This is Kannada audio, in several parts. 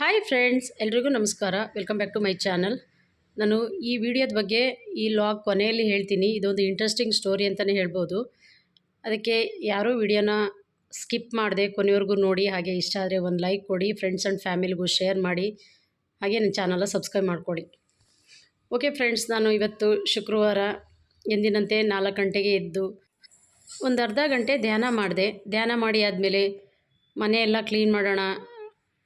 ಹಾಯ್ ಫ್ರೆಂಡ್ಸ್ ಎಲ್ರಿಗೂ ನಮಸ್ಕಾರ. Welcome back to my channel ನಾನು ಈ ವಿಡಿಯೋದ ಬಗ್ಗೆ ಈ ಲಾಗ್ ಕೊನೆಯಲ್ಲಿ ಹೇಳ್ತೀನಿ. ಇದೊಂದು ಇಂಟ್ರೆಸ್ಟಿಂಗ್ ಸ್ಟೋರಿ ಅಂತಲೇ ಹೇಳ್ಬೋದು. ಅದಕ್ಕೆ ಯಾರೂ ವಿಡಿಯೋನ ಸ್ಕಿಪ್ ಮಾಡಿದೆ ಕೊನೆವರೆಗೂ ನೋಡಿ. ಹಾಗೆ ಇಷ್ಟ ಆದರೆ ಒಂದು ಲೈಕ್ ಕೊಡಿ ಫ್ರೆಂಡ್ಸ್ ಆ್ಯಂಡ್ ಫ್ಯಾಮಿಲಿಗೂ ಶೇರ್ ಮಾಡಿ. ಹಾಗೆ ನನ್ನ ಚಾನಲ್ನ ಸಬ್ಸ್ಕ್ರೈಬ್ ಮಾಡಿಕೊಡಿ ಓಕೆ ಫ್ರೆಂಡ್ಸ್ ನಾನು ಇವತ್ತು ಶುಕ್ರವಾರ ಎಂದಿನಂತೆ ನಾಲ್ಕು ಗಂಟೆಗೆ ಎದ್ದು ಒಂದು ಅರ್ಧ ಗಂಟೆ ಧ್ಯಾನ ಮಾಡಿದೆ. ಧ್ಯಾನ ಮಾಡಿ ಆದಮೇಲೆ ಮನೆಯೆಲ್ಲ ಕ್ಲೀನ್ ಮಾಡೋಣ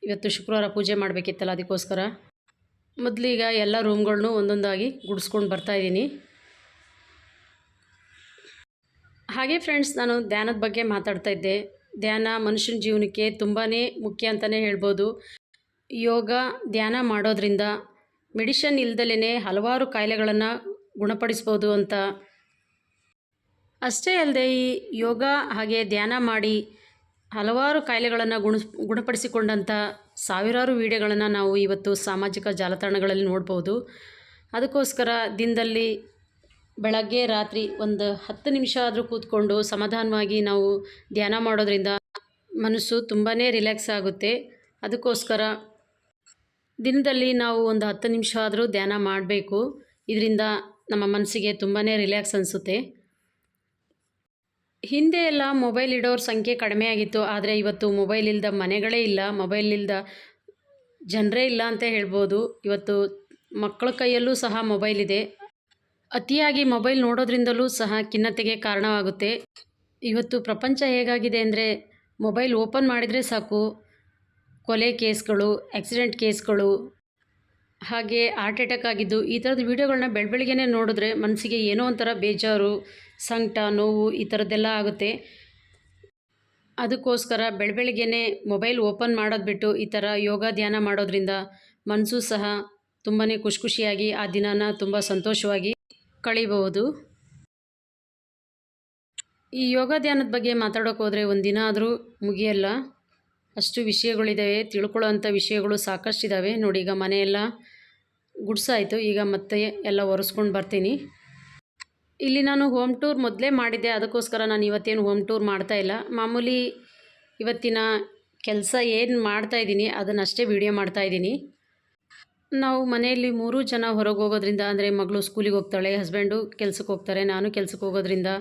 ಇವತ್ತು ಶುಕ್ರವಾರ ಪೂಜೆ ಮಾಡಬೇಕಿತ್ತಲ್ಲ ಅದಕ್ಕೋಸ್ಕರ. ಮೊದಲೀಗ ಎಲ್ಲ ರೂಮ್ಗಳನ್ನೂ ಒಂದೊಂದಾಗಿ ಗುಡಿಸ್ಕೊಂಡು ಬರ್ತಾಯಿದ್ದೀನಿ ಹಾಗೆ ಫ್ರೆಂಡ್ಸ್, ನಾನು ಧ್ಯಾನದ ಬಗ್ಗೆ ಮಾತಾಡ್ತಾ ಇದ್ದೆ. ಧ್ಯಾನ ಮನುಷ್ಯನ ಜೀವನಕ್ಕೆ ತುಂಬಾ ಮುಖ್ಯ ಅಂತಲೇ ಹೇಳ್ಬೋದು. ಯೋಗ, ಧ್ಯಾನ ಮಾಡೋದ್ರಿಂದ ಮೆಡಿಷನ್ ಇಲ್ದಲೇ ಹಲವಾರು ಕಾಯಿಲೆಗಳನ್ನು ಗುಣಪಡಿಸ್ಬೋದು ಅಂತ. ಅಷ್ಟೇ ಅಲ್ಲದೆ ಈ ಯೋಗ ಹಾಗೆ ಧ್ಯಾನ ಮಾಡಿ ಹಲವಾರು ಕಾಯಿಲೆಗಳನ್ನು ಗುಣ ಗುಣಪಡಿಸಿಕೊಂಡಂಥ ಸಾವಿರಾರು ವಿಡಿಯೋಗಳನ್ನು ನಾವು ಇವತ್ತು ಸಾಮಾಜಿಕ ಜಾಲತಾಣಗಳಲ್ಲಿ ನೋಡ್ಬೋದು. ಅದಕ್ಕೋಸ್ಕರ ದಿನದಲ್ಲಿ ಬೆಳಗ್ಗೆ ರಾತ್ರಿ ಒಂದು ಹತ್ತು ನಿಮಿಷ ಆದರೂ ಕೂತ್ಕೊಂಡು ಸಮಾಧಾನವಾಗಿ ನಾವು ಧ್ಯಾನ ಮಾಡೋದ್ರಿಂದ ಮನಸ್ಸು ತುಂಬಾ ರಿಲ್ಯಾಕ್ಸ್ ಆಗುತ್ತೆ. ಅದಕ್ಕೋಸ್ಕರ ದಿನದಲ್ಲಿ ನಾವು ಒಂದು ಹತ್ತು ನಿಮಿಷ ಆದರೂ ಧ್ಯಾನ ಮಾಡಬೇಕು. ಇದರಿಂದ ನಮ್ಮ ಮನಸ್ಸಿಗೆ ತುಂಬಾ ರಿಲ್ಯಾಕ್ಸ್ ಅನಿಸುತ್ತೆ. ಹಿಂದೆ ಎಲ್ಲ ಮೊಬೈಲ್ ಇಡೋರ ಸಂಖ್ಯೆ ಕಡಿಮೆ ಆಗಿತ್ತು, ಆದರೆ ಇವತ್ತು ಮೊಬೈಲ್ ಇಲ್ಲದ ಮನೆಗಳೇ ಇಲ್ಲ, ಮೊಬೈಲ್ ಇಲ್ಲದ ಜನರೇ ಇಲ್ಲ ಅಂತ ಹೇಳ್ಬೋದು. ಇವತ್ತು ಮಕ್ಕಳ ಕೈಯಲ್ಲೂ ಸಹ ಮೊಬೈಲ್ ಇದೆ. ಅತಿಯಾಗಿ ಮೊಬೈಲ್ ನೋಡೋದ್ರಿಂದಲೂ ಸಹ ಖಿನ್ನತೆಗೆ ಕಾರಣವಾಗುತ್ತೆ. ಇವತ್ತು ಪ್ರಪಂಚ ಹೇಗಾಗಿದೆ ಅಂದರೆ, ಮೊಬೈಲ್ ಓಪನ್ ಮಾಡಿದರೆ ಸಾಕು. ಕೊಲೆ ಕೇಸ್ಗಳು, ಆಕ್ಸಿಡೆಂಟ್ ಕೇಸ್ಗಳು ಹಾಗೆ ಹಾರ್ಟ್ ಅಟ್ಯಾಕ್ ಆಗಿದ್ದು, ಈ ಥರದ ವೀಡಿಯೋಗಳನ್ನ ಬೆಳಬೆಳಗ್ಗೆನೇ ನೋಡಿದ್ರೆ ಮನಸ್ಸಿಗೆ ಏನೋ ಒಂಥರ ಬೇಜಾರು, ಸಂಕಟ, ನೋವು ಈ ಥರದ್ದೆಲ್ಲ ಆಗುತ್ತೆ. ಅದಕ್ಕೋಸ್ಕರ ಬೆಳಬೆಳಿಗ್ಗೆ ಮೊಬೈಲ್ ಓಪನ್ ಮಾಡೋದು ಬಿಟ್ಟು ಈ ಥರ ಯೋಗ ಧ್ಯಾನ ಮಾಡೋದ್ರಿಂದ ಮನಸ್ಸು ಸಹ ತುಂಬಾ ಖುಷಿ ಖುಷಿಯಾಗಿ ಆ ದಿನನ ತುಂಬ ಸಂತೋಷವಾಗಿ ಕಳೀಬಹುದು. ಈ ಯೋಗ ಧ್ಯಾನದ ಬಗ್ಗೆ ಮಾತಾಡೋಕೆ ಹೋದರೆ ಒಂದು ದಿನ ಆದರೂ ಮುಗಿಯಲ್ಲ. ಅಷ್ಟು ವಿಷಯಗಳಿದ್ದಾವೆ ತಿಳ್ಕೊಳ್ಳೋ ಅಂಥ ವಿಷಯಗಳು ಸಾಕಷ್ಟಿದ್ದಾವೆ ನೋಡಿ ಈಗ ಮನೆಯೆಲ್ಲ ಗುಡ್ಸಾಯಿತು. ಈಗ ಮತ್ತೆ ಎಲ್ಲ ಒರೆಸ್ಕೊಂಡು ಬರ್ತೀನಿ. ಇಲ್ಲಿ ನಾನು ಹೋಮ್ ಟೂರ್ ಮೊದಲೇ ಮಾಡಿದ್ದೆ. ಅದಕ್ಕೋಸ್ಕರ ನಾನು ಇವತ್ತೇನು ಹೋಮ್ ಟೂರ್ ಮಾಡ್ತಾ ಇಲ್ಲ. ಮಾಮೂಲಿ ಇವತ್ತಿನ ಕೆಲಸ ಏನು ಮಾಡ್ತಾ ಇದ್ದೀನಿ, ಅದನ್ನಷ್ಟೇ ವೀಡಿಯೋ ಮಾಡ್ತಾ ಇದ್ದೀನಿ. ನಾವು ಮನೆಯಲ್ಲಿ ಮೂರು ಜನ ಹೊರಗೆ ಹೋಗೋದ್ರಿಂದ, ಅಂದರೆ ಮಗಳು ಸ್ಕೂಲಿಗೆ ಹೋಗ್ತಾಳೆ, ಹಸ್ಬೆಂಡು ಕೆಲ್ಸಕ್ಕೆ ಹೋಗ್ತಾರೆ, ನಾನು ಕೆಲ್ಸಕ್ಕೆ ಹೋಗೋದ್ರಿಂದ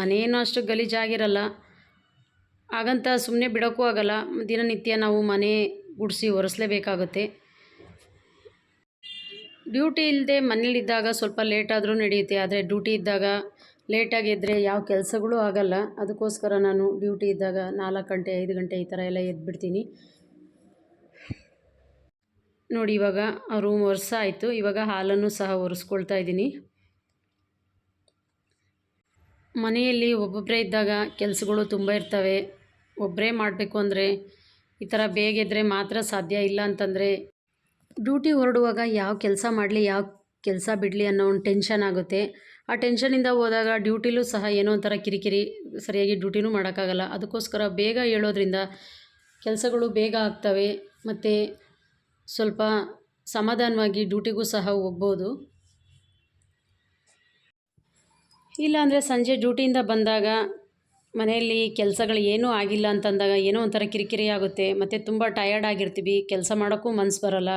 ಮನೆಯೇನೂ ಅಷ್ಟು ಗಲೀಜಾಗಿರಲ್ಲ. ಹಾಗಂತ ಸುಮ್ಮನೆ ಬಿಡೋಕ್ಕೂ ಆಗಲ್ಲ. ದಿನನಿತ್ಯ ನಾವು ಮನೆ ಗುಡಿಸಿ ಒರೆಸಲೇಬೇಕಾಗುತ್ತೆ. ಡ್ಯೂಟಿ ಇಲ್ಲದೆ ಮನೇಲಿದ್ದಾಗ ಸ್ವಲ್ಪ ಲೇಟಾದರೂ ನಡೆಯುತ್ತೆ, ಆದರೆ ಡ್ಯೂಟಿ ಇದ್ದಾಗ ಲೇಟಾಗಿ ಎದ್ದರೆ ಯಾವ ಕೆಲಸಗಳು ಆಗಲ್ಲ. ಅದಕ್ಕೋಸ್ಕರ ನಾನು ಡ್ಯೂಟಿ ಇದ್ದಾಗ ನಾಲ್ಕು ಗಂಟೆ, ಐದು ಗಂಟೆ ಈ ಥರ ಎಲ್ಲ ಎದ್ಬಿಡ್ತೀನಿ. ನೋಡಿ, ಇವಾಗ ರೂಮ್ ಒರೆಸ ಆಯಿತು ಇವಾಗ ಹಾಲನ್ನು ಸಹ ಒರೆಸ್ಕೊಳ್ತಾ ಇದ್ದೀನಿ. ಮನೆಯಲ್ಲಿ ಒಬ್ಬೊಬ್ಬರೇ ಇದ್ದಾಗ ಕೆಲಸಗಳು ತುಂಬ ಇರ್ತವೆ. ಒಬ್ಬರೇ ಮಾಡಬೇಕು ಅಂದರೆ ಈ ಥರ ಬೇಗ ಎದ್ದರೆ ಮಾತ್ರ ಸಾಧ್ಯ ಇಲ್ಲ ಅಂತಂದರೆ ಡ್ಯೂಟಿ ಹೊರಡುವಾಗ ಯಾವ ಕೆಲಸ ಮಾಡಲಿ, ಯಾವ ಕೆಲಸ ಬಿಡಲಿ ಅನ್ನೋ ಒಂದು ಟೆನ್ಷನ್ ಆಗುತ್ತೆ. ಆ ಟೆನ್ಷನಿಂದ ಹೋದಾಗ ಡ್ಯೂಟಿಲೂ ಸಹ ಏನೋ ಒಂಥರ ಕಿರಿಕಿರಿ ಸರಿಯಾಗಿ ಡ್ಯೂಟಿನೂ ಮಾಡೋಕ್ಕಾಗಲ್ಲ. ಅದಕ್ಕೋಸ್ಕರ ಬೇಗ ಹೇಳೋದ್ರಿಂದ ಕೆಲಸಗಳು ಬೇಗ ಆಗ್ತವೆ ಮತ್ತು ಸ್ವಲ್ಪ ಸಮಾಧಾನವಾಗಿ ಡ್ಯೂಟಿಗೂ ಸಹ ಹೋಗ್ಬೋದು. ಇಲ್ಲಾಂದರೆ ಸಂಜೆ ಡ್ಯೂಟಿಯಿಂದ ಬಂದಾಗ ಮನೆಯಲ್ಲಿ ಕೆಲಸಗಳು ಏನೂ ಆಗಿಲ್ಲ ಅಂತಂದಾಗ ಏನೋ ಒಂಥರ ಕಿರಿಕಿರಿ ಆಗುತ್ತೆ. ಮತ್ತು ತುಂಬ ಟಯರ್ಡ್ ಆಗಿರ್ತೀವಿ. ಕೆಲಸ ಮಾಡೋಕ್ಕೂ ಮನಸ್ಸು ಬರೋಲ್ಲ.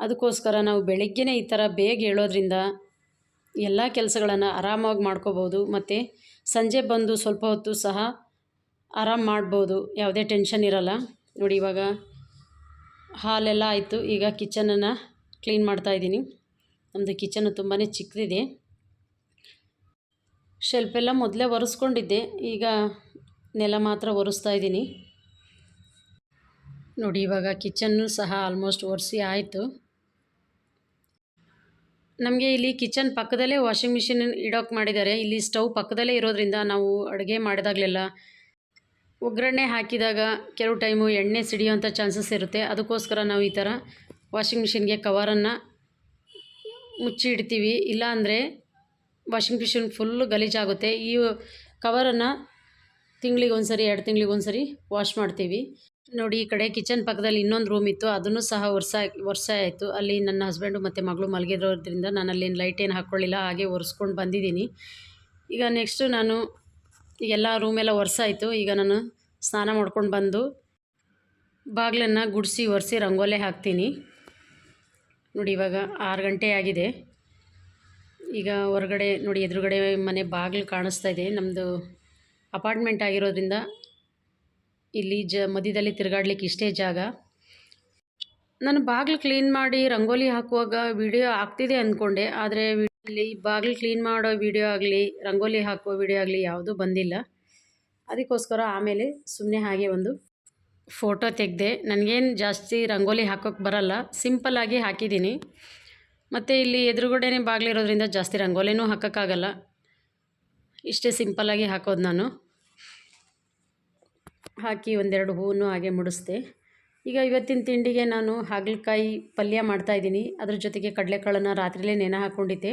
ಅದಕ್ಕೋಸ್ಕರ ನಾವು ಬೆಳಗ್ಗೆನೇ ಈ ಥರ ಬೇಗ ಹೇಳೋದ್ರಿಂದ ಎಲ್ಲ ಕೆಲಸಗಳನ್ನು ಆರಾಮಾಗಿ ಮಾಡ್ಕೋಬೋದು ಮತ್ತು ಸಂಜೆ ಬಂದು ಸ್ವಲ್ಪ ಹೊತ್ತು ಸಹ ಆರಾಮ್ ಮಾಡ್ಬೋದು, ಯಾವುದೇ ಟೆನ್ಷನ್ ಇರೋಲ್ಲ. ನೋಡಿ ಇವಾಗ ಹಾಲೆಲ್ಲ ಆಯಿತು, ಈಗ ಕಿಚನನ್ನು ಕ್ಲೀನ್ ಮಾಡ್ತಾಯಿದ್ದೀನಿ ನಮ್ಮದು ಕಿಚನ್ ತುಂಬಾ ಚಿಕ್ಕದಿದೆ. ಶೆಲ್ಫೆಲ್ಲ ಮೊದಲೇ ಒರೆಸ್ಕೊಂಡಿದ್ದೆ, ಈಗ ನೆಲ ಮಾತ್ರ ಒರೆಸ್ತಾ ಇದ್ದೀನಿ. ನೋಡಿ ಇವಾಗ ಕಿಚನ್ನು ಸಹ ಆಲ್ಮೋಸ್ಟ್ ಒರೆಸಿ ಆಯಿತು. ನಮಗೆ ಇಲ್ಲಿ ಕಿಚನ್ ಪಕ್ಕದಲ್ಲೇ ವಾಷಿಂಗ್ ಮಿಷಿನ್ ಇಡೋಕೆ ಮಾಡಿದ್ದಾರೆ. ಇಲ್ಲಿ ಸ್ಟವ್ ಪಕ್ಕದಲ್ಲೇ ಇರೋದ್ರಿಂದ ನಾವು ಅಡುಗೆ ಮಾಡಿದಾಗಲೆಲ್ಲ ಒಗ್ಗರಣೆ ಹಾಕಿದಾಗ ಕೆಲವು ಟೈಮು ಎಣ್ಣೆ ಸಿಡಿಯೋಂಥ ಚಾನ್ಸಸ್ ಇರುತ್ತೆ. ಅದಕ್ಕೋಸ್ಕರ ನಾವು ಈ ಥರ ವಾಷಿಂಗ್ ಮಿಷಿನ್ಗೆ ಕವರನ್ನು ಮುಚ್ಚಿ ಇಡ್ತೀವಿ. ಇಲ್ಲಾಂದರೆ ವಾಷಿಂಗ್ ಮಿಷಿನ್ ಫುಲ್ಲು ಗಲೀಜಾಗುತ್ತೆ. ಈ ಕವರನ್ನು ತಿಂಗಳಿಗೆ ಸರಿ ಎರಡು ತಿಂಗಳಿಗೆ ವಾಶ್ ಮಾಡ್ತೀವಿ. ನೋಡಿ, ಈ ಕಡೆ ಕಿಚನ್ ಪಕ್ಕದಲ್ಲಿ ಇನ್ನೊಂದು ರೂಮ್ ಇತ್ತು. ಅದನ್ನು ಸಹ ವರ್ಷ ವರ್ಷ ಆಯಿತು ಅಲ್ಲಿ ನನ್ನ ಹಸ್ಬೆಂಡು ಮತ್ತು ಮಗಳು ಮಲಗಿರೋದ್ರಿಂದ ನಾನು ಅಲ್ಲಿ ಲೈಟ್ ಏನು ಹಾಕ್ಕೊಳ್ಳಿಲ್ಲ. ಹಾಗೆ ಒರೆಸ್ಕೊಂಡು ಬಂದಿದ್ದೀನಿ. ಈಗ ನೆಕ್ಸ್ಟು ನಾನು ಎಲ್ಲ ರೂಮೆಲ್ಲ ಆಯಿತು ಈಗ ನಾನು ಸ್ನಾನ ಮಾಡ್ಕೊಂಡು ಬಂದು ಬಾಗಿಲನ್ನು ಗುಡಿಸಿ, ಒರೆಸಿ ರಂಗೋಲೆ ಹಾಕ್ತೀನಿ. ನೋಡಿ, ಇವಾಗ ಆರು ಗಂಟೆ ಆಗಿದೆ. ಈಗ ಹೊರಗಡೆ, ನೋಡಿ, ಎದುರುಗಡೆ ಮನೆ ಬಾಗಿಲು ಕಾಣಿಸ್ತಾ ಇದೆ. ನಮ್ಮದು ಅಪಾರ್ಟ್ಮೆಂಟ್ ಆಗಿರೋದ್ರಿಂದ ಇಲ್ಲಿ ಜ ಮಧ್ಯದಲ್ಲಿ ತಿರುಗಾಡ್ಲಿಕ್ಕೆ ಇಷ್ಟೇ ಜಾಗ. ನಾನು ಬಾಗಿಲು ಕ್ಲೀನ್ ಮಾಡಿ ರಂಗೋಲಿ ಹಾಕುವಾಗ ವಿಡಿಯೋ ಆಗ್ತಿದೆ ಅಂದ್ಕೊಂಡೆ ಆದರೆ ಇಲ್ಲಿ ಬಾಗಿಲು ಕ್ಲೀನ್ ಮಾಡೋ ವಿಡಿಯೋ ಆಗಲಿ, ರಂಗೋಲಿ ಹಾಕೋ ವಿಡಿಯೋ ಆಗಲಿ ಯಾವುದೂ ಬಂದಿಲ್ಲ. ಅದಕ್ಕೋಸ್ಕರ ಆಮೇಲೆ ಸುಮ್ಮನೆ ಹಾಗೆ ಒಂದು ಫೋಟೋ ತೆಗೆದೆ. ನನಗೇನು ಜಾಸ್ತಿ ರಂಗೋಲಿ ಹಾಕೋಕ್ಕೆ ಬರಲ್ಲ. ಸಿಂಪಲ್ಲಾಗಿ ಹಾಕಿದ್ದೀನಿ. ಮತ್ತು ಇಲ್ಲಿ ಎದುರುಗಡೆನೇ ಬಾಗಿಲಿರೋದ್ರಿಂದ ಜಾಸ್ತಿ ರಂಗೋಲಿನೂ ಹಾಕೋಕ್ಕಾಗಲ್ಲ. ಇಷ್ಟೇ ಸಿಂಪಲ್ಲಾಗಿ ಹಾಕೋದು ನಾನು. ಹಾಕಿ ಒಂದೆರಡು ಹೂವನ್ನು ಹಾಗೆ ಮುಡಿಸ್ದೆ. ಈಗ ಇವತ್ತಿನ ತಿಂಡಿಗೆ ನಾನು ಹಾಗಲಕಾಯಿ ಪಲ್ಯ ಮಾಡ್ತಾಯಿದ್ದೀನಿ ಅದ್ರ ಜೊತೆಗೆ ಕಡಲೆಕಾಳನ್ನು ರಾತ್ರಿಲೇ ನೆನೆ ಹಾಕ್ಕೊಂಡಿದ್ದೆ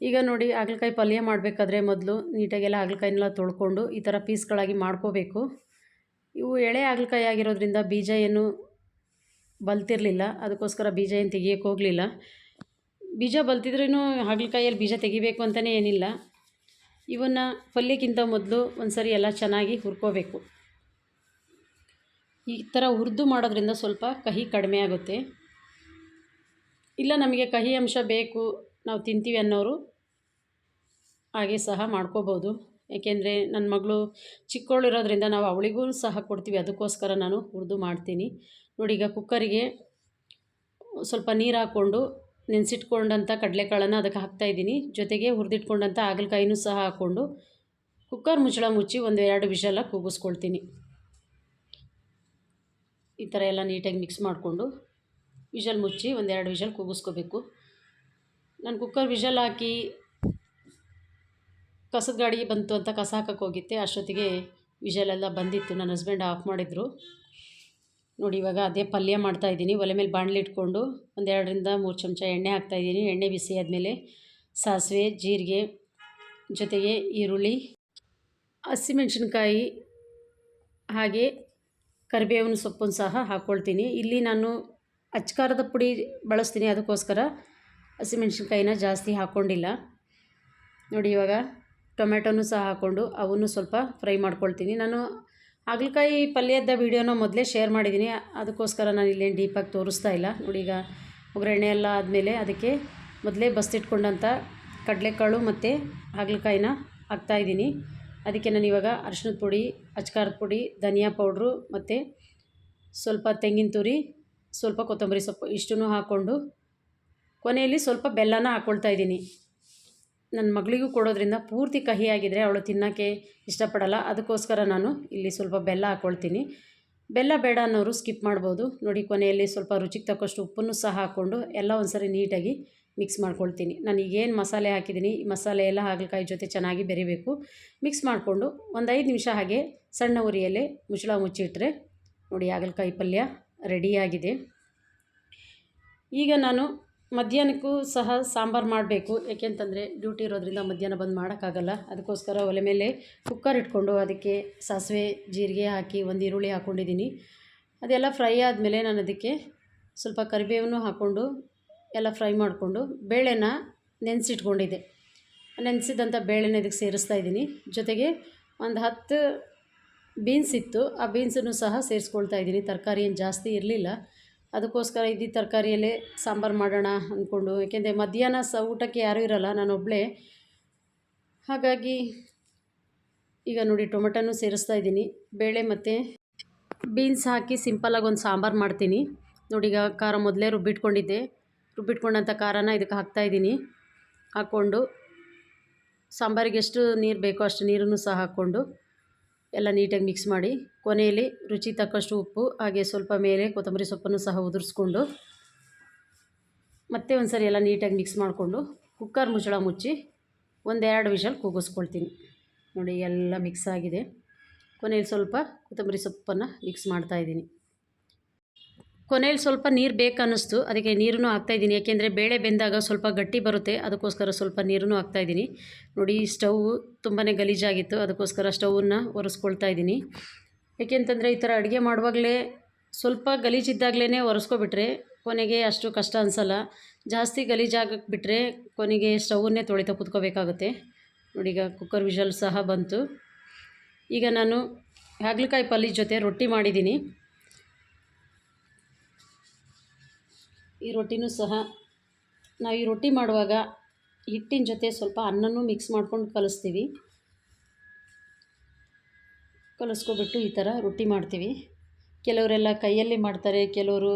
ಈಗ ನೋಡಿ ಹಾಗಲಕಾಯಿ ಪಲ್ಯ ಮಾಡಬೇಕಾದ್ರೆ ಮೊದಲು ನೀಟಾಗೆಲ್ಲ ಹಾಗಲಕಾಯಿನೆಲ್ಲ ತೊಳ್ಕೊಂಡು ಈ ಥರ ಪೀಸ್ಗಳಾಗಿ ಮಾಡ್ಕೋಬೇಕು. ಇವು ಎಳೆ ಹಾಗಲಕಾಯಿ ಆಗಿರೋದ್ರಿಂದ ಬೀಜ ಏನು ಬಲ್ತಿರಲಿಲ್ಲ. ಅದಕ್ಕೋಸ್ಕರ ಬೀಜ ಏನು ತೆಗಿಯೋಕ್ಕೆ ಹೋಗಲಿಲ್ಲ. ಬೀಜ ಬಲ್ತಿದ್ರೂ ಹಾಗಲಕಾಯಲ್ಲಿ ಬೀಜ ತೆಗಿಬೇಕು ಅಂತಲೇ ಏನಿಲ್ಲ. ಇವನ್ನು ಪಲ್ಯಕ್ಕಿಂತ ಮೊದಲು ಒಂದು ಸರಿ ಎಲ್ಲ ಚೆನ್ನಾಗಿ ಹುರ್ಕೋಬೇಕು. ಈ ಥರ ಹುರಿದು ಮಾಡೋದ್ರಿಂದ ಸ್ವಲ್ಪ ಕಹಿ ಕಡಿಮೆ ಆಗುತ್ತೆ. ಇಲ್ಲ, ನಮಗೆ ಕಹಿ ಅಂಶ ಬೇಕು, ನಾವು ತಿಂತೀವಿ ಅನ್ನೋರು ಹಾಗೆ ಸಹ ಮಾಡ್ಕೋಬೋದು. ಏಕೆಂದರೆ ನನ್ನ ಮಗಳು ಚಿಕ್ಕವಳಿರೋದ್ರಿಂದ ನಾವು ಅವಳಿಗೂ ಸಹ ಕೊಡ್ತೀವಿ, ಅದಕ್ಕೋಸ್ಕರ ನಾನು ಹುರಿದು ಮಾಡ್ತೀನಿ. ನೋಡಿ, ಈಗ ಕುಕ್ಕರಿಗೆ ಸ್ವಲ್ಪ ನೀರು ಹಾಕ್ಕೊಂಡು, ನೆನೆಸಿಟ್ಕೊಂಡಂಥ ಕಡಲೆಕಾಳನ್ನು ಅದಕ್ಕೆ ಹಾಕ್ತಾಯಿದ್ದೀನಿ ಜೊತೆಗೆ ಹುರಿದಿಟ್ಕೊಂಡಂಥ ಹಾಗಲಕಾಯಿನೂ ಸಹ ಹಾಕ್ಕೊಂಡು, ಕುಕ್ಕರ್ ಮುಚ್ಚಳ ಮುಚ್ಚಿ ಒಂದು ಎರಡು ವಿಷಲ ಕೂಗಿಸ್ಕೊಳ್ತೀನಿ. ಈ ಥರ ಎಲ್ಲ ನೀಟಾಗಿ ಮಿಕ್ಸ್ ಮಾಡಿಕೊಂಡು ವಿಷಲ್ ಮುಚ್ಚಿ ಒಂದೆರಡು ವಿಷಲ್ ಕೂಗಿಸ್ಕೋಬೇಕು ನಾನು ಕುಕ್ಕರ್ ವಿಷಲ್ ಹಾಕಿ ಕಸದ ಗಾಡಿ ಬಂತು ಅಂತ ಕಸ ಹಾಕಕ್ಕೆ ಹೋಗಿದ್ದೆ. ಅಷ್ಟೊತ್ತಿಗೆ ವಿಷಲೆಲ್ಲ ಬಂದಿತ್ತು. ನನ್ನ ಹಸ್ಬೆಂಡ್ ಆಫ್ ಮಾಡಿದರು. ನೋಡಿ, ಇವಾಗ ಅದೇ ಪಲ್ಯ ಮಾಡ್ತಾಯಿದ್ದೀನಿ ಒಲೆ ಮೇಲೆ ಬಾಣಲಿ ಇಟ್ಕೊಂಡು ಒಂದೆರಡರಿಂದ ಮೂರು ಚಮಚ ಎಣ್ಣೆ ಹಾಕ್ತಾಯಿದ್ದೀನಿ ಎಣ್ಣೆ ಬಿಸಿ ಆದಮೇಲೆ ಸಾಸಿವೆ, ಜೀರಿಗೆ ಜೊತೆಗೆ ಈರುಳ್ಳಿ, ಹಸಿಮೆಣ್ಸಿನ್ಕಾಯಿ ಹಾಗೆ ಕರಿಬೇವಿನ ಸೊಪ್ಪನ್ನು ಸಹ ಹಾಕ್ಕೊಳ್ತೀನಿ ಇಲ್ಲಿ ನಾನು ಅಚ್ಕಾರದ ಪುಡಿ ಬಳಸ್ತೀನಿ. ಅದಕ್ಕೋಸ್ಕರ ಹಸಿಮೆಣ್ಸಿನ್ಕಾಯಿನ ಜಾಸ್ತಿ ಹಾಕ್ಕೊಂಡಿಲ್ಲ ನೋಡಿ ಇವಾಗ ಟೊಮೆಟೊನೂ ಸಹ ಹಾಕ್ಕೊಂಡು ಅವನ್ನು ಸ್ವಲ್ಪ ಫ್ರೈ ಮಾಡ್ಕೊಳ್ತೀನಿ. ನಾನು ಹಾಗಲಕಾಯಿ ಪಲ್ಯದ ವೀಡಿಯೋನ ಮೊದಲೇ ಶೇರ್ ಮಾಡಿದ್ದೀನಿ. ಅದಕ್ಕೋಸ್ಕರ ನಾನು ಇಲ್ಲೇನು ಡೀಪಾಗಿ ತೋರಿಸ್ತಾ ಇಲ್ಲ. ನೋಡಿ ಈಗ ಒಗ್ಗರಣೆ ಎಲ್ಲ ಆದಮೇಲೆ ಅದಕ್ಕೆ ಮೊದಲೇ ಬಸ್ತಿಟ್ಕೊಂಡಂಥ ಕಡಲೆಕಾಳು ಮತ್ತು ಹಾಗಲಕಾಯಿನ ಹಾಕ್ತಾಯಿದ್ದೀನಿ ಅದಕ್ಕೆ ನಾನು ಇವಾಗ ಅರ್ಶಿನದ ಪುಡಿ, ಅಚ್ಕಾರದ ಪುಡಿ, ಧನಿಯಾ ಪೌಡ್ರು ಮತ್ತು ಸ್ವಲ್ಪ ತೆಂಗಿನ ತುರಿ, ಸ್ವಲ್ಪ ಕೊತ್ತಂಬರಿ ಸೊಪ್ಪು ಇಷ್ಟನ್ನು ಹಾಕ್ಕೊಂಡು ಕೊನೆಯಲ್ಲಿ ಸ್ವಲ್ಪ ಬೆಲ್ಲನ ಹಾಕ್ಕೊಳ್ತಾ ಇದ್ದೀನಿ. ನನ್ನ ಮಗಳಿಗೂ ಕೊಡೋದ್ರಿಂದ ಪೂರ್ತಿ ಕಹಿಯಾಗಿದ್ದರೆ ಅವಳು ತಿನ್ನೋಕ್ಕೆ ಇಷ್ಟಪಡಲ್ಲ. ಅದಕ್ಕೋಸ್ಕರ ನಾನು ಇಲ್ಲಿ ಸ್ವಲ್ಪ ಬೆಲ್ಲ ಹಾಕ್ಕೊಳ್ತೀನಿ ಬೆಲ್ಲ ಬೇಡ ಅನ್ನೋರು ಸ್ಕಿಪ್ ಮಾಡ್ಬೋದು. ನೋಡಿ, ಕೊನೆಯಲ್ಲಿ ಸ್ವಲ್ಪ ರುಚಿಗೆ ತಕ್ಕಷ್ಟು ಉಪ್ಪನ್ನು ಸಹ ಹಾಕ್ಕೊಂಡು ಎಲ್ಲ ಒಂದು ಸರಿ ನೀಟಾಗಿ ಮಿಕ್ಸ್ ಮಾಡ್ಕೊಳ್ತೀನಿ. ನಾನು ಈಗೇನು ಮಸಾಲೆ ಹಾಕಿದ್ದೀನಿ ಈ ಮಸಾಲೆ ಎಲ್ಲ ಹಾಗಲಕಾಯಿ ಜೊತೆ ಚೆನ್ನಾಗಿ ಬೆರಿಬೇಕು. ಮಿಕ್ಸ್ ಮಾಡಿಕೊಂಡು ಒಂದು ಐದು ನಿಮಿಷ ಹಾಗೆ ಸಣ್ಣ ಉರಿಯಲ್ಲೇ ಮುಚ್ಚಳ ಮುಚ್ಚಿಟ್ರೆ ನೋಡಿ ಹಾಗಲಕಾಯಿ ಪಲ್ಯ ರೆಡಿಯಾಗಿದೆ ಈಗ ನಾನು ಮಧ್ಯಾಹ್ನಕ್ಕೂ ಸಹ ಸಾಂಬಾರು ಮಾಡಬೇಕು. ಯಾಕೆಂತಂದರೆ ಡ್ಯೂಟಿ ಇರೋದ್ರಿಂದ ಮಧ್ಯಾಹ್ನ ಬಂದು ಮಾಡೋಕ್ಕಾಗಲ್ಲ. ಅದಕ್ಕೋಸ್ಕರ ಒಲೆ ಮೇಲೆ ಕುಕ್ಕರ್ ಇಟ್ಕೊಂಡು ಅದಕ್ಕೆ ಸಾಸಿವೆ, ಜೀರಿಗೆ ಹಾಕಿ ಒಂದು ಈರುಳ್ಳಿ ಹಾಕ್ಕೊಂಡಿದ್ದೀನಿ ಅದೆಲ್ಲ ಫ್ರೈ ಆದಮೇಲೆ ನಾನು ಅದಕ್ಕೆ ಸ್ವಲ್ಪ ಕರಿಬೇವನ್ನು ಹಾಕ್ಕೊಂಡು ಎಲ್ಲ ಫ್ರೈ ಮಾಡಿಕೊಂಡು ಬೇಳೆನ ನೆನೆಸಿಟ್ಕೊಂಡಿದ್ದೆ. ನೆನೆಸಿದಂಥ ಬೇಳೆನ ಇದಕ್ಕೆ ಸೇರಿಸ್ತಾ ಇದ್ದೀನಿ. ಜೊತೆಗೆ ಒಂದು ಹತ್ತು ಬೀನ್ಸ್ ಇತ್ತು. ಆ ಬೀನ್ಸನ್ನು ಸಹ ಸೇರಿಸ್ಕೊಳ್ತಾ ಇದ್ದೀನಿ. ತರಕಾರಿ ಏನು ಜಾಸ್ತಿ ಇರಲಿಲ್ಲ. ಅದಕ್ಕೋಸ್ಕರ ಇದ್ದ ತರಕಾರಿಯಲ್ಲೇ ಸಾಂಬಾರು ಮಾಡೋಣ ಅಂದ್ಕೊಂಡು. ಏಕೆಂದರೆ ಮಧ್ಯಾಹ್ನ ಸ ಊಟಕ್ಕೆ ಯಾರೂ ಇರೋಲ್ಲ. ನಾನೊಬ್ಬಳೇ ಹಾಗಾಗಿ ಈಗ ನೋಡಿ ಟೊಮೆಟೊನೂ ಸೇರಿಸ್ತಾ ಇದ್ದೀನಿ. ಬೇಳೆ ಮತ್ತು ಬೀನ್ಸ್ ಹಾಕಿ ಸಿಂಪಲಾಗಿ ಒಂದು ಸಾಂಬಾರು ಮಾಡ್ತೀನಿ. ನೋಡಿ ಈಗ ಖಾರ ಮೊದಲೇ ರುಬ್ಬಿಟ್ಕೊಂಡಿದ್ದೆ. ರುಬ್ಬಿಟ್ಕೊಂಡಂಥ ಖಾರನ ಇದಕ್ಕೆ ಹಾಕ್ತಾಯಿದ್ದೀನಿ ಹಾಕ್ಕೊಂಡು ಸಾಂಬಾರಿಗೆ ಎಷ್ಟು ನೀರು ಬೇಕೋ ಅಷ್ಟು ನೀರನ್ನು ಸಹ ಹಾಕ್ಕೊಂಡು ಎಲ್ಲ ನೀಟಾಗಿ ಮಿಕ್ಸ್ ಮಾಡಿ, ಕೊನೆಯಲ್ಲಿ ರುಚಿ ತಕ್ಕಷ್ಟು ಉಪ್ಪು, ಹಾಗೆ ಸ್ವಲ್ಪ ಮೇಲೆ ಕೊತ್ತಂಬರಿ ಸೊಪ್ಪನ್ನು ಸಹ ಉದುರಿಸ್ಕೊಂಡು ಮತ್ತೆ ಒಂದು ಸರಿ ಎಲ್ಲ ನೀಟಾಗಿ ಮಿಕ್ಸ್ ಮಾಡಿಕೊಂಡು ಕುಕ್ಕರ್ ಮುಚ್ಚಳ ಮುಚ್ಚಿ ಒಂದೆರಡು ವಿಷಲ್ ಕೂಗಿಸ್ಕೊಳ್ತೀನಿ. ನೋಡಿ, ಎಲ್ಲ ಮಿಕ್ಸ್ ಆಗಿದೆ. ಕೊನೆಯಲ್ಲಿ ಸ್ವಲ್ಪ ಕೊತ್ತಂಬರಿ ಸೊಪ್ಪನ್ನು ಮಿಕ್ಸ್ ಮಾಡ್ತಾಯಿದ್ದೀನಿ ಕೊನೆಯಲ್ಲಿ ಸ್ವಲ್ಪ ನೀರು ಬೇಕನ್ನಿಸ್ತು. ಅದಕ್ಕೆ ನೀರನ್ನು ಹಾಕ್ತಾಯಿದ್ದೀನಿ ಯಾಕೆಂದರೆ ಬೇಳೆ ಬೆಂದಾಗ ಸ್ವಲ್ಪ ಗಟ್ಟಿ ಬರುತ್ತೆ. ಅದಕ್ಕೋಸ್ಕರ ಸ್ವಲ್ಪ ನೀರನ್ನು ಹಾಕ್ತಾಯಿದ್ದೀನಿ ನೋಡಿ, ಸ್ಟವ್ ತುಂಬಾ ಗಲೀಜಾಗಿತ್ತು. ಅದಕ್ಕೋಸ್ಕರ ಸ್ಟವನ್ನು ಒರೆಸ್ಕೊಳ್ತಾ ಇದ್ದೀನಿ. ಏಕೆಂತಂದರೆ ಈ ಥರ ಅಡುಗೆ ಮಾಡುವಾಗಲೇ ಸ್ವಲ್ಪ ಗಲೀಜಿದ್ದಾಗಲೇ ಒರೆಸ್ಕೊಬಿಟ್ರೆ ಕೊನೆಗೆ ಅಷ್ಟು ಕಷ್ಟ ಅನಿಸಲ್ಲ. ಜಾಸ್ತಿ ಗಲೀಜಾಗಕ್ಕೆ ಬಿಟ್ಟರೆ ಕೊನೆಗೆ ಸ್ಟವನ್ನೇ ತೊಳಿತಾ ಕೂತ್ಕೋಬೇಕಾಗುತ್ತೆ. ನೋಡಿ, ಈಗ ಕುಕ್ಕರ್ ವಿಷಲ್ ಸಹ ಬಂತು. ಈಗ ನಾನು ಹಾಗಲಕಾಯಿ ಪಲ್ಯ ಜೊತೆ ರೊಟ್ಟಿ ಮಾಡಿದ್ದೀನಿ. ಈ ರೊಟ್ಟಿನೂ ಸಹ. ನಾವು ಈ ರೊಟ್ಟಿ ಮಾಡುವಾಗ ಹಿಟ್ಟಿನ ಜೊತೆ ಸ್ವಲ್ಪ ಅನ್ನನೂ ಮಿಕ್ಸ್ ಮಾಡ್ಕೊಂಡು ಕಲಿಸ್ತೀವಿ. ಕಲಿಸ್ಕೊಬಿಟ್ಟು ಈ ಥರ ರೊಟ್ಟಿ ಮಾಡ್ತೀವಿ. ಕೆಲವರೆಲ್ಲ ಕೈಯಲ್ಲಿ ಮಾಡ್ತಾರೆ, ಕೆಲವರು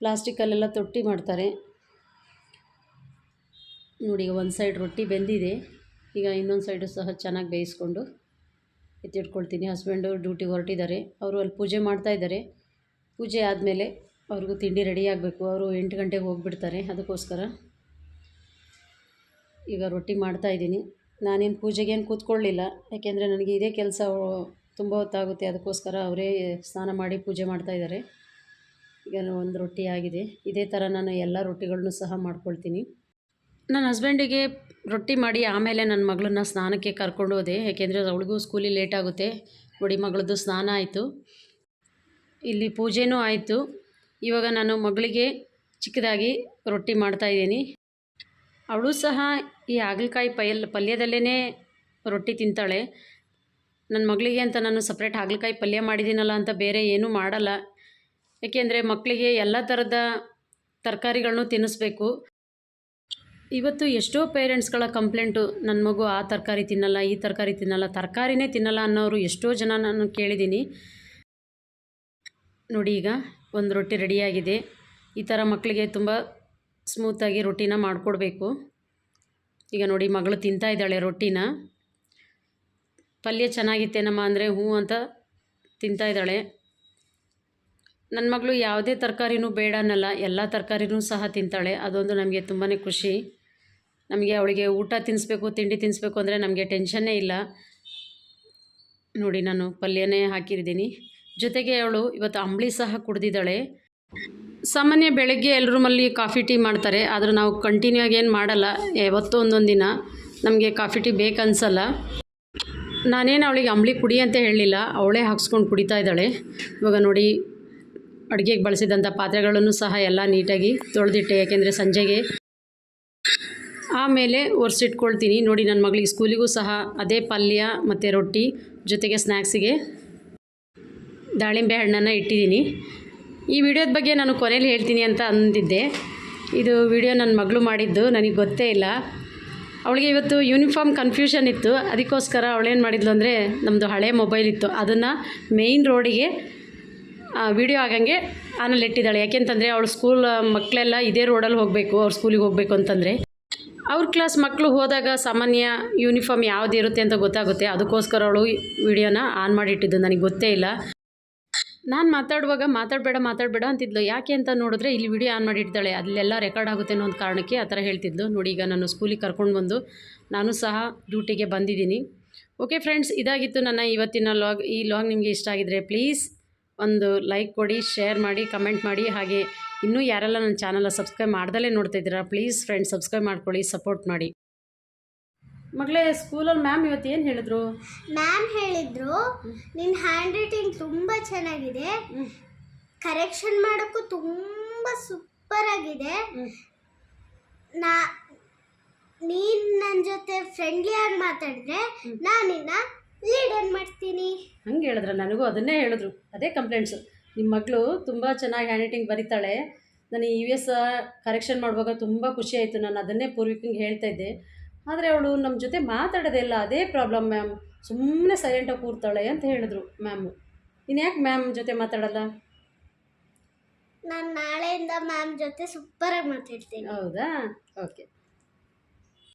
ಪ್ಲಾಸ್ಟಿಕಲ್ಲೆಲ್ಲ ತೊಟ್ಟಿ ಮಾಡ್ತಾರೆ. ನೋಡಿ, ಈಗ ಒಂದು ಸೈಡ್ ರೊಟ್ಟಿ ಬೆಂದಿದೆ. ಈಗ ಇನ್ನೊಂದು ಸೈಡು ಸಹ ಚೆನ್ನಾಗಿ ಬೇಯಿಸ್ಕೊಂಡು ಎತ್ತಿಟ್ಕೊಳ್ತೀನಿ. ಹಸ್ಬೆಂಡು ಡ್ಯೂಟಿಗೆ ಹೊರಟಿದ್ದಾರೆ. ಅವರು ಅಲ್ಲಿ ಪೂಜೆ ಮಾಡ್ತಾಯಿದ್ದಾರೆ ಪೂಜೆ ಆದಮೇಲೆ ಅವ್ರಿಗೂ ತಿಂಡಿ ರೆಡಿ ಆಗಬೇಕು. ಅವರು ಎಂಟು ಗಂಟೆಗೆ ಹೋಗಿಬಿಡ್ತಾರೆ ಅದಕ್ಕೋಸ್ಕರ. ಈಗ ರೊಟ್ಟಿ ಮಾಡ್ತಾ ಇದ್ದೀನಿ. ನಾನೇನು ಪೂಜೆಗೇನು ಕೂತ್ಕೊಳ್ಳಿಲ್ಲ. ಯಾಕೆಂದರೆ ನನಗೆ ಇದೇ ಕೆಲಸ ತುಂಬ ಹೊತ್ತಾಗುತ್ತೆ. ಅದಕ್ಕೋಸ್ಕರ ಅವರೇ ಸ್ನಾನ ಮಾಡಿ ಪೂಜೆ ಮಾಡ್ತಾಯಿದ್ದಾರೆ ಈಗ ಒಂದು ರೊಟ್ಟಿ ಆಗಿದೆ. ಇದೇ ಥರ ನಾನು ಎಲ್ಲ ರೊಟ್ಟಿಗಳನ್ನೂ ಸಹ ಮಾಡ್ಕೊಳ್ತೀನಿ. ನನ್ನ ಹಸ್ಬೆಂಡಿಗೆ ರೊಟ್ಟಿ ಮಾಡಿ ಆಮೇಲೆ ನನ್ನ ಮಗಳನ್ನ ಸ್ನಾನಕ್ಕೆ ಕರ್ಕೊಂಡು ಹೋದೆ. ಯಾಕೆಂದರೆ ಅವಳಿಗೂ ಸ್ಕೂಲಿಗೆ ಲೇಟ್ ಆಗುತ್ತೆ ನೋಡಿ ಮಗಳದ್ದು ಸ್ನಾನ ಆಯಿತು. ಇಲ್ಲಿ ಪೂಜೆನೂ ಆಯಿತು. ಇವಾಗ ನಾನು ಮಗಳಿಗೆ ಚಿಕ್ಕದಾಗಿ ರೊಟ್ಟಿ ಮಾಡ್ತಾಯಿದ್ದೀನಿ ಅವಳು ಸಹ ಈ ಹಾಗಲಕಾಯಿ ಪಯಲ್ ಪಲ್ಯದಲ್ಲೇ ರೊಟ್ಟಿ ತಿಂತಾಳೆ. ನನ್ನ ಮಗಳಿಗೆ ಅಂತ ನಾನು ಸಪ್ರೇಟ್ ಹಾಗಲಕಾಯಿ ಪಲ್ಯ ಮಾಡಿದ್ದೀನಲ್ಲ ಅಂತ ಬೇರೆ ಏನೂ ಮಾಡಲ್ಲ. ಏಕೆಂದರೆ ಮಕ್ಕಳಿಗೆ ಎಲ್ಲ ಥರದ ತರಕಾರಿಗಳನ್ನೂ ತಿನ್ನಿಸ್ಬೇಕು. ಇವತ್ತು ಎಷ್ಟೋ ಪೇರೆಂಟ್ಸ್ಗಳ ಕಂಪ್ಲೇಂಟು, ನನ್ನ ಮಗು ಆ ತರಕಾರಿ ತಿನ್ನಲ್ಲ, ಈ ತರಕಾರಿ ತಿನ್ನಲ್ಲ, ತರಕಾರಿನೇ ತಿನ್ನಲ್ಲ ಅನ್ನೋರು ಎಷ್ಟೋ ಜನ ನಾನು ಕೇಳಿದ್ದೀನಿ. ನೋಡಿ ಈಗ ಒಂದು ರೊಟ್ಟಿ ರೆಡಿಯಾಗಿದೆ. ಈ ಥರ ಮಕ್ಕಳಿಗೆ ತುಂಬ ಸ್ಮೂತಾಗಿ ರೊಟ್ಟಿನ ಮಾಡಿಕೊಡ್ಬೇಕು. ಈಗ ನೋಡಿ ಮಗಳು ತಿಂತಾ ಇದ್ದಾಳೆ ರೊಟ್ಟಿನ. ಪಲ್ಯ ಚೆನ್ನಾಗಿತ್ತೇನಮ್ಮ ಅಂದರೆ ಹ್ಞೂ ಅಂತ ತಿಂತಾ ಇದ್ದಾಳೆ. ನನ್ನ ಮಗಳು ಯಾವುದೇ ತರಕಾರಿನೂ ಬೇಡ ಅನ್ನಲ್ಲ, ಎಲ್ಲ ತರಕಾರಿನೂ ಸಹ ತಿಂತಾಳೆ. ಅದೊಂದು ನಮಗೆ ತುಂಬಾ ಖುಷಿ. ನಮಗೆ ಅವಳಿಗೆ ಊಟ ತಿನ್ನಿಸ್ಬೇಕು ತಿಂಡಿ ತಿನ್ನಿಸ್ಬೇಕು ಅಂದರೆ ನಮಗೆ ಟೆನ್ಷನ್ನೇ ಇಲ್ಲ. ನೋಡಿ ನಾನು ಪಲ್ಯನೇ ಹಾಕಿದ್ದೀನಿ ಜೊತೆಗೆ ಅವಳು ಇವತ್ತು ಅಂಬಳಿ ಸಹ ಕುಡ್ದಿದ್ದಾಳೆ. ಸಾಮಾನ್ಯ ಬೆಳಗ್ಗೆ ಎಲ್ಲರೂ ಮಲ್ಲಿ ಕಾಫಿ ಟೀ ಮಾಡ್ತಾರೆ, ಆದರೆ ನಾವು ಕಂಟಿನ್ಯೂ ಆಗಿ ಏನು ಮಾಡಲ್ಲ. ಯಾವತ್ತು ಒಂದೊಂದು ದಿನ ನಮಗೆ ಕಾಫಿ ಟೀ ಬೇಕನ್ಸಲ್ಲ. ನಾನೇನು ಅವಳಿಗೆ ಅಂಬಳಿ ಕುಡಿ ಅಂತ ಹೇಳಲಿಲ್ಲ, ಅವಳೇ ಹಾಕ್ಸ್ಕೊಂಡು ಕುಡಿತಾ ಇದ್ದಾಳೆ. ಇವಾಗ ನೋಡಿ, ಅಡುಗೆಗೆ ಬಳಸಿದಂಥ ಪಾತ್ರೆಗಳನ್ನು ಸಹ ಎಲ್ಲ ನೀಟಾಗಿ ತೊಳೆದಿಟ್ಟೆ, ಯಾಕೆಂದರೆ ಸಂಜೆಗೆ. ಆಮೇಲೆ ಒರೆಸಿಟ್ಕೊಳ್ತೀನಿ. ನೋಡಿ ನನ್ನ ಮಗಳಿಗೆ ಸ್ಕೂಲಿಗೂ ಸಹ ಅದೇ ಪಲ್ಯ ಮತ್ತು ರೊಟ್ಟಿ ಜೊತೆಗೆ ಸ್ನ್ಯಾಕ್ಸಿಗೆ ದಾಳಿಂಬೆ ಹಣ್ಣನ್ನು ಇಟ್ಟಿದ್ದೀನಿ. ಈ ವಿಡಿಯೋದ ಬಗ್ಗೆ ನಾನು ಕೊನೆಯಲ್ಲಿ ಹೇಳ್ತೀನಿ ಅಂತ ಅಂದಿದ್ದೆ. ಇದು ವಿಡಿಯೋ ನನ್ನ ಮಗಳು ಮಾಡಿದ್ದು, ನನಗೆ ಗೊತ್ತೇ ಇಲ್ಲ. ಅವಳಿಗೆ ಇವತ್ತು ಯೂನಿಫಾರ್ಮ್ ಕನ್ಫ್ಯೂಷನ್ ಇತ್ತು. ಅದಕ್ಕೋಸ್ಕರ ಅವಳೇನು ಮಾಡಿದ್ಲು ಅಂದರೆ ನಮ್ಮದು ಹಳೆ ಮೊಬೈಲ್ ಇತ್ತು. ಅದನ್ನು ಮೇಯ್ನ್ ರೋಡಿಗೆ ವಿಡಿಯೋ ಆಗಂಗೆ ಆನಲ್ಲಿ ಇಟ್ಟಿದ್ದಾಳೆ. ಯಾಕೆಂತಂದರೆ ಅವಳು ಸ್ಕೂಲ್ ಮಕ್ಕಳೆಲ್ಲ ಇದೇ ರೋಡಲ್ಲಿ ಹೋಗಬೇಕು, ಅವ್ರ ಸ್ಕೂಲಿಗೆ ಹೋಗಬೇಕು ಅಂತಂದರೆ. ಅವ್ರ ಕ್ಲಾಸ್ ಮಕ್ಕಳು ಹೋದಾಗ ಸಾಮಾನ್ಯ ಯೂನಿಫಾರ್ಮ್ ಯಾವುದಿರುತ್ತೆ ಅಂತ ಗೊತ್ತಾಗುತ್ತೆ. ಅದಕ್ಕೋಸ್ಕರ ಅವಳು ವಿಡಿಯೋನ ಆನ್ ಮಾಡಿಟ್ಟಿದ್ದು ನನಗೆ ಗೊತ್ತೇ ಇಲ್ಲ. ನಾನು ಮಾತಾಡುವಾಗ ಮಾತಾಡಬೇಡ ಮಾತಾಡಬೇಡ ಅಂತಿದ್ಲು. ಯಾಕೆ ಅಂತ ನೋಡಿದ್ರೆ ಇಲ್ಲಿ ವಿಡಿಯೋ ಆನ್ ಮಾಡಿಡ್ತಾಳೆ ಅಲ್ಲೆಲ್ಲ ರೆಕಾರ್ಡ್ ಆಗುತ್ತೆ ಅನ್ನೋ ಒಂದು ಕಾರಣಕ್ಕೆ ಆ ಥರ ಹೇಳ್ತಿದ್ಲು. ನೋಡಿ ಈಗ ನಾನು ಸ್ಕೂಲಿಗೆ ಕರ್ಕೊಂಡು ಬಂದು ನಾನು ಸಹ ಡ್ಯೂಟಿಗೆ ಬಂದಿದ್ದೀನಿ. ಓಕೆ ಫ್ರೆಂಡ್ಸ್ ಇದಾಗಿತ್ತು ನನ್ನ ಇವತ್ತಿನ ಲಾಗ್ ಈ ಲಾಗ್ ನಿಮಗೆ ಇಷ್ಟ ಆಗಿದ್ರೆ ಪ್ಲೀಸ್ ಒಂದು ಲೈಕ್ ಕೊಡಿ ಶೇರ್ ಮಾಡಿ ಕಮೆಂಟ್ ಮಾಡಿ. ಹಾಗೆ ಇನ್ನೂ ಯಾರೆಲ್ಲ ನನ್ನ ಚಾನಲ್ನ ಸಬ್ಸ್ಕ್ರೈಬ್ ಮಾಡ್ದಲೇ ನೋಡ್ತಾ ಇದ್ದೀರಾ ಪ್ಲೀಸ್ ಫ್ರೆಂಡ್ಸ್ ಸಬ್ಸ್ಕ್ರೈಬ್ ಮಾಡ್ಕೊಳ್ಳಿ ಸಪೋರ್ಟ್ ಮಾಡಿ. ಮಗಳೇ ಸ್ಕೂಲಲ್ಲಿ ಮ್ಯಾಮ್ ಇವತ್ತು ಏನು ಹೇಳಿದ್ರು? ಮ್ಯಾಮ್ ಹೇಳಿದ್ರು ನಿನ್ನ ಹ್ಯಾಂಡ್ ರೈಟಿಂಗ್ ತುಂಬ ಚೆನ್ನಾಗಿದೆ. ಕರೆಕ್ಷನ್ ಮಾಡೋಕ್ಕೂ ತುಂಬ ಸೂಪರ್ ಆಗಿದೆ. ನಾ ನೀನು ನನ್ನ ಜೊತೆ ಫ್ರೆಂಡ್ಲಿ ಆಗಿ ಮಾತಾಡಿದ್ರೆ ನಾನು ನಿನ್ನ ಲೀಡರ್ ಮಾಡ್ತೀನಿ? ಹಂಗೆ ಹೇಳಿದ್ರೆ ನನಗೂ ಅದನ್ನೇ ಹೇಳಿದ್ರು ಅದೇ ಕಂಪ್ಲೇಂಟ್ಸು ನಿಮ್ಮ ಮಗಳು ತುಂಬ ಚೆನ್ನಾಗಿ ಹ್ಯಾಂಡ್ ರೈಟಿಂಗ್ ಬರೀತಾಳೆ. ನಾನು ಇ ವಿ ಎಸ್ ಕರೆಕ್ಷನ್ ಮಾಡುವಾಗ ತುಂಬ ಖುಷಿ ಆಯಿತು ನಾನು ಅದನ್ನೇ ಪೂರ್ವಿಕಂಗೆ ಹೇಳ್ತಾ ಇದ್ದೆ. ಆದರೆ ಅವಳು ನಮ್ಮ ಜೊತೆ ಮಾತಾಡೋದೇ ಇಲ್ಲ ಅದೇ ಪ್ರಾಬ್ಲಮ್ ಮ್ಯಾಮ್ ಸುಮ್ಮನೆ ಸೈಲೆಂಟಾಗಿ ಕೂರ್ತಾಳೆ ಅಂತ ಹೇಳಿದ್ರು ಮ್ಯಾಮು ಇನ್ಯಾಕೆ ಯಾಕೆ ಮ್ಯಾಮ್ ಜೊತೆ ಮಾತಾಡಲ್ಲ? ನಾನು ನಾಳೆಯಿಂದ ಮ್ಯಾಮ್ ಜೊತೆ ಸೂಪರಾಗಿ ಮಾತಾಡ್ತೀನಿ. ಹೌದಾ? ಓಕೆ